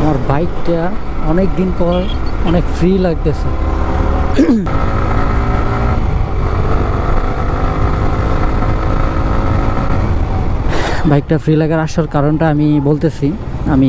আমার বাইকটা অনেক দিন পর অনেক ফ্রি লাগতেছে। বাইকটা ফ্রি লাগার আসার কারণটা আমি বলতেছি, আমি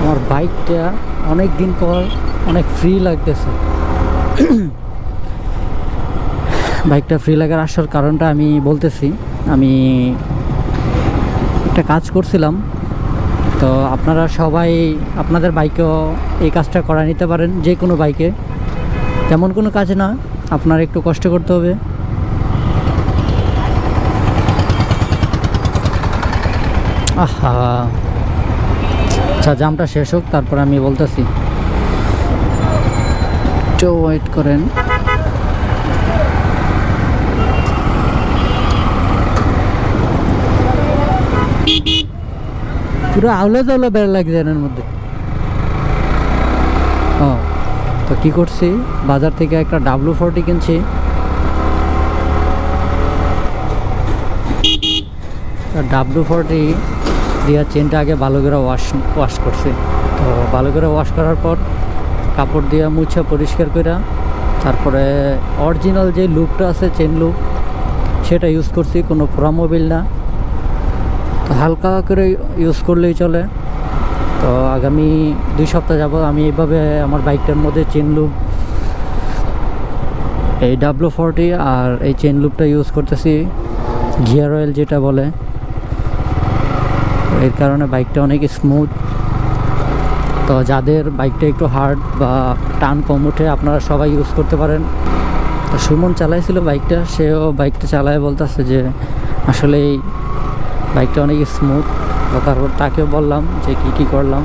আমার বাইকটা অনেক দিন পর অনেক ফ্রি লাগতেছে। বাইকটা ফ্রি লাগার আসার কারণটা আমি বলতেছি। আমি একটা কাজ করছিলাম। তো আপনারা সবাই আপনাদের বাইকেও এই কাজটা করা নিতে পারেন, যে কোনো বাইকে। তেমন কোনো কাজ না, আপনার একটু কষ্ট করতে হবে। আহা। আচ্ছা জামটা শেষ হোক, তারপর আমি বলতেছি। একটু ওয়েট করেন। পুরো আউলে তাউলে বেড়া লাগছে এর মধ্যে। ও, তো কি করছি? বাজার থেকে একটা ডাব্লু ফোরটি কিনছি। ডাব্লু ফোরটি দিয়া চেনটা আগে ভালো করে ওয়াশ ওয়াশ করছি। তো ভালো করে ওয়াশ করার পর কাপড় দিয়ে মুছে পরিষ্কার করে তারপরে অরিজিনাল যে লুপটা আছে চেন লুপ সেটা ইউজ করছি, কোনো পুরা না। তো হালকা করে ইউজ করলেই চলে। তো আগামী দুই সপ্তাহ যাব আমি এইভাবে আমার বাইকটার মধ্যে চেন লুপ এই ডাব্লু ফোরটি আর এই চেন লুপটা ইউজ করতেছি। গিয়ার অয়েল যেটা বলে। এর কারণে বাইকটা অনেক স্মুথ তো যাদের বাইকটা একটু হার্ড বা টান কম উঠে আপনারা সবাই ইউজ করতে পারেন। তো সুমন চালাইছিল বাইকটা, সেও বাইকটা চালায় বলতেছে যে আসলে বাইকটা অনেক স্মুথ তারপর তাকেও বললাম যে, কি কি করলাম?